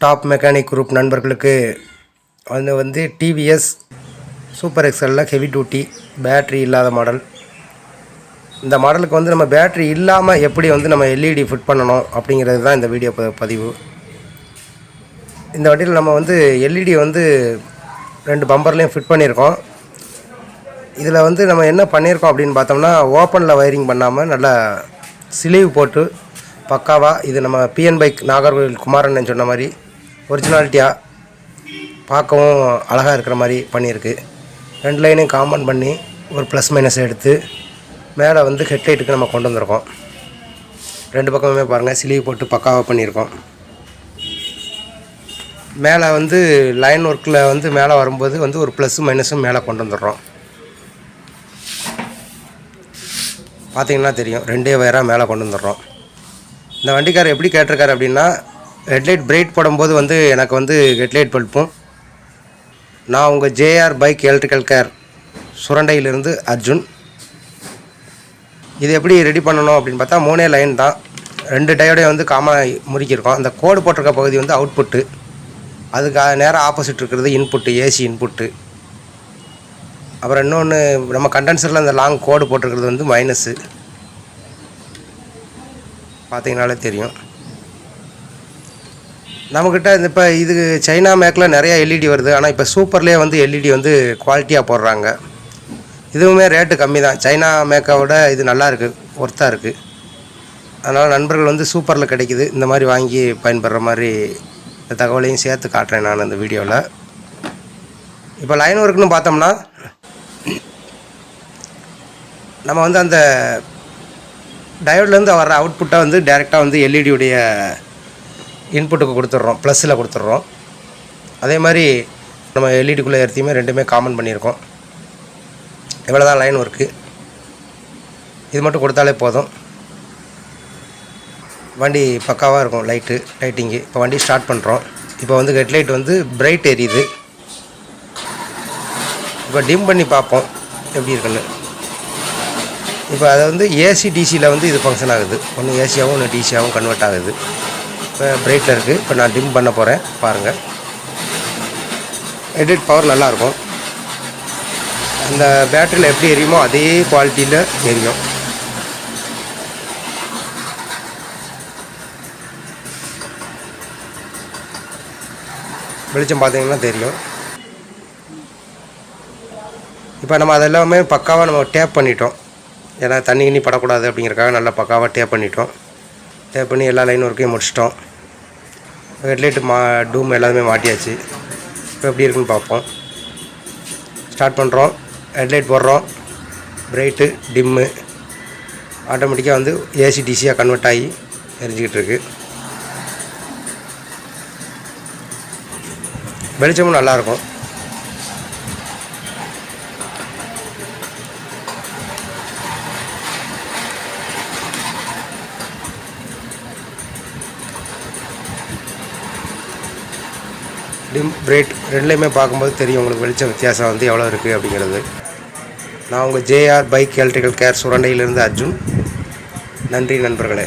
Top mechanic group நண்பர்களுக்கு வந்து வந்து டிவிஎஸ் சூப்பர் எக்ஸலில் ஹெவி டியூட்டி பேட்ரி இல்லாத மாடல் இந்த மாடலுக்கு வந்து நம்ம பேட்ரி இல்லாமல் எப்படி வந்து நம்ம எல்இடி ஃபிட் பண்ணணும் அப்படிங்கிறது தான் இந்த வீடியோ பதிவு. இந்த வண்டியில் நம்ம வந்து எல்இடி வந்து ரெண்டு பம்பர்லேயும் ஃபிட் பண்ணியிருக்கோம். இதில் வந்து நம்ம என்ன பண்ணியிருக்கோம் அப்படின்னு பார்த்தோம்னா ஓப்பனில் வயரிங் பண்ணாமல் நல்லா சிலிவ் போட்டு பக்காவாக இது நம்ம பிஎன் பைக் நாகர்கோவில் குமாரன் சொன்ன மாதிரி ஒரிஜினாலிட்டியாக பார்க்கவும் அழகாக இருக்கிற மாதிரி பண்ணியிருக்கு. ரெண்டு லைனையும் காம்பவுண்ட் பண்ணி ஒரு ப்ளஸ் மைனஸ் எடுத்து மேலே வந்து ஹெட்லைட்டுக்கு நம்ம கொண்டு வந்திருக்கோம். ரெண்டு பக்கமுமே பாருங்கள் சிலிவ் போட்டு பக்காவாக பண்ணியிருக்கோம். மேலே வந்து லைன் ஒர்க்கில் வந்து மேலே வரும்போது வந்து ஒரு ப்ளஸ்ஸும் மைனஸும் மேலே கொண்டு வந்துடுறோம். பார்த்தீங்கன்னா தெரியும் ரெண்டே வயராக மேலே கொண்டு வந்துடுறோம். இந்த வண்டிக்காரர் எப்படி கேட்டிருக்காரு அப்படின்னா ஹெட்லைட் பிரைட் போடும்போது வந்து எனக்கு வந்து ஹெட்லைட் பல்ப்பும் நான் உங்கள் ஜேஆர் பைக் எலக்ட்ரிக்கல் கேர் சுரண்டையிலிருந்து அர்ஜுன். இது எப்படி ரெடி பண்ணணும் அப்படின்னு பார்த்தா மூணே லைன் தான். ரெண்டு டயோடையும் வந்து காமனாக முறுக்கியிருக்கோம் அந்த கோடு போட்டிருக்க பகுதி வந்து அவுட்புட்டு அதுக்கு நேராக ஆப்போசிட் இருக்கிறது இன்புட்டு ஏசி இன்புட்டு அப்புறம் இன்னொன்று நம்ம கண்டென்சரில் அந்த லாங் கோடு போட்டிருக்கிறது வந்து மைனஸு பார்த்தீங்கனாலே தெரியும். நம்மக்கிட்ட இந்த இப்போ இது சைனா மேக்கில் நிறையா எல்இடி வருது. ஆனால் இப்போ சூப்பர்லேயே வந்து எல்இடி வந்து குவாலிட்டியாக போடுறாங்க. இதுவுமே ரேட்டு கம்மி தான் சைனா மேக்கை விட இது நல்லா இருக்குது ஒர்த்தாக இருக்குது அதனால் நண்பர்கள் வந்து சூப்பரில் கிடைக்குது. இந்த மாதிரி வாங்கி பயன்படுற மாதிரி இந்த தகவலையும் சேர்த்து காட்டுறேன் நான் இந்த வீடியோவில் இப்போ லைன் ஒர்க்குன்னு பார்த்தோம்னா நம்ம வந்து அந்த டயோட்லேருந்து வர்ற அவுட்புட்டை வந்து டைரெக்டாக வந்து எல்இடியுடைய இன்புட்டுக்கு கொடுத்துட்றோம் ப்ளஸில் கொடுத்துட்றோம். அதே மாதிரி நம்ம எல்இடிக்குள்ளே ஏற்றியுமே ரெண்டுமே காமன் பண்ணியிருக்கோம். இவ்வளோ தான் லைன் ஒர்க்கு இது மட்டும் கொடுத்தாலே போதும். வண்டி பக்காவாக இருக்கும் லைட்டு லைட்டிங்கு இப்போ வண்டி ஸ்டார்ட் பண்ணுறோம் இப்போ வந்து ஹெட்லைட் வந்து பிரைட் எரியுது. இப்போ டிம் பண்ணி பார்ப்போம் எப்படி இருக்குன்னு. இப்போ அதை வந்து ஏசி டிசியில் வந்து இது ஃபங்க்ஷன் ஆகுது. ஒன்று ஏசியாகவும் ஒன்று டிசியாகவும் கன்வெர்ட் ஆகுது. இப்போ பிரைட்டில் இருக்குது இப்போ நான் டிம் பண்ண போகிறேன் பாருங்கள் எடிட் பவர் நல்லாயிருக்கும் அந்த பேட்டரியில் எப்படி எரியுமோ அதே குவாலிட்டியில் எரியும். வெளிச்சம் பார்த்தீங்கன்னா தெரியும். இப்போ நம்ம அதெல்லாமே பக்காவாக நம்ம டேப் பண்ணிட்டோம். ஏன்னா தண்ணி கிண்ணி படக்கூடாது அப்படிங்கிறக்காக நல்லா பக்காவாக டேப் பண்ணிட்டோம். டேப் பண்ணி எல்லா லைன் ஒர்க்கையும் முடிச்சிட்டோம். ஹெட்லைட்டு மா டூம் எல்லாமே மாட்டியாச்சு. இப்போ எப்படி இருக்குன்னு பார்ப்போம். ஸ்டார்ட் பண்ணுறோம் ஹெட்லைட் போடுறோம். பிரைட்டு டிம்மு ஆட்டோமேட்டிக்காக வந்து ஏசி டிசியாக கன்வெர்ட் ஆகி எரிஞ்சிக்கிட்டு இருக்கு. வெளிச்சமும் நல்லாயிருக்கும் டிம் பிரைட் ரெண்டுலேயுமே பார்க்கும்போது தெரியும் உங்களுக்கு வெளிச்சம் வித்தியாசம் வந்து எவ்வளோ இருக்குது அப்படிங்கிறது. நான் உங்கள் ஜேஆர் பைக் எலக்ட்ரிக்கல் கேர் சுரண்டையிலிருந்து அர்ஜுன். நன்றி நண்பர்களே.